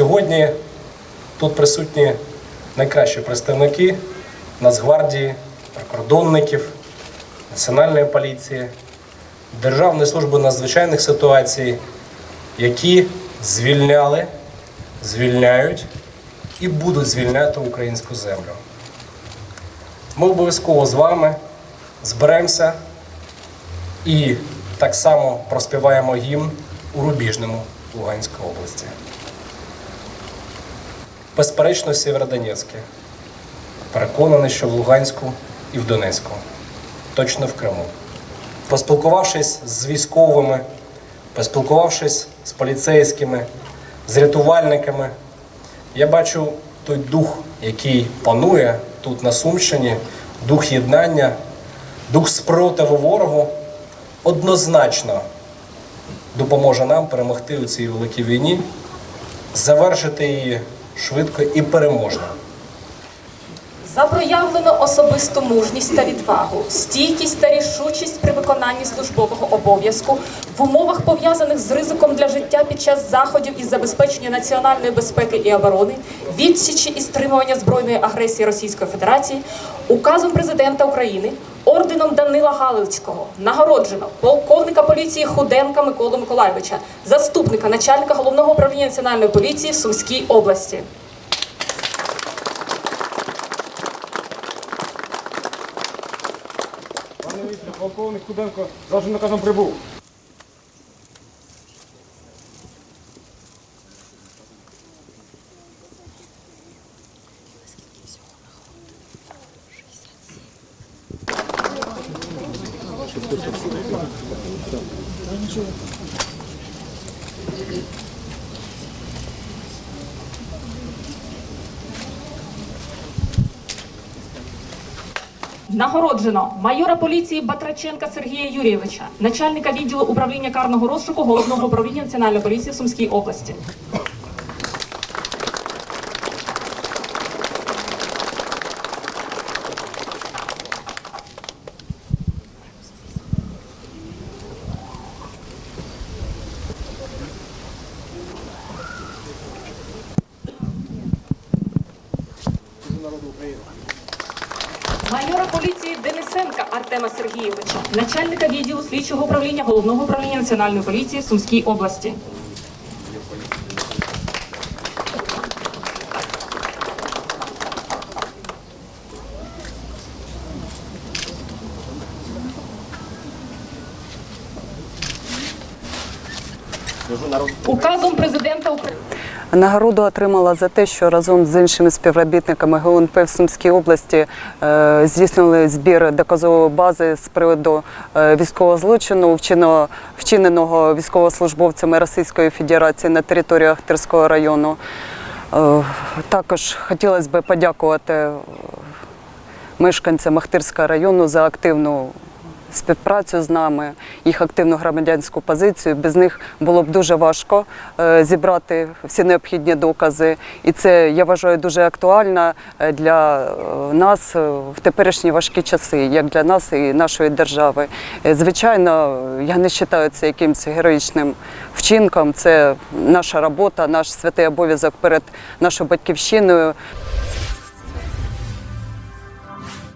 Сьогодні тут присутні найкращі представники Нацгвардії, прикордонників, Національної поліції, Державної служби надзвичайних ситуацій, які звільняли, звільняють і будуть звільняти українську землю. Ми обов'язково з вами зберемося і так само проспіваємо гімн у Рубіжному Луганської області. Безперечно, в Сєвєродонецьке. Переконаний, що в Луганську і в Донецьку, точно в Криму. Поспілкувавшись з військовими, поспілкувавшись з поліцейськими, з рятувальниками, я бачу той дух, який панує тут на Сумщині, дух єднання, дух спротиву ворогу, однозначно допоможе нам перемогти у цій великій війні, завершити її швидко і переможно. За проявлену особисту мужність та відвагу, стійкість та рішучість при виконанні службового обов'язку в умовах пов'язаних з ризиком для життя під час заходів із забезпечення національної безпеки і оборони, відсічі і стримування збройної агресії Російської Федерації, указом президента України, орденом Данила Галицького нагороджено полковника поліції Худенка Миколу Миколайовича, заступника начальника головного управління національної поліції в Сумській області. Полковник Худенко за вашим наказом прибув. Нагороджено майора поліції Батраченка Сергія Юрійовича, начальника відділу управління карного розшуку головного управління національної поліції в Сумській області. Майора поліції Денисенка Артема Сергійовича, начальника відділу слідчого управління головного управління національної поліції в Сумській області. Указом президента України. Нагороду отримала за те, що разом з іншими співробітниками ГУНП в Сумській області е, здійснили збір доказової бази з приводу е, військового злочину, вчиненого, військовослужбовцями Російської Федерації на території Ахтирського району. Е, Також хотілося б подякувати мешканцям Ахтирського району за активну співпрацю з нами, їх активну громадянську позицію. Без них було б дуже важко е, зібрати всі необхідні докази. І це я вважаю дуже актуально е, для е, нас в теперішні важкі часи, як для нас і нашої держави. Звичайно, я не вважаю це якимось героїчним вчинком. Це наша робота, наш святий обов'язок перед нашою батьківщиною.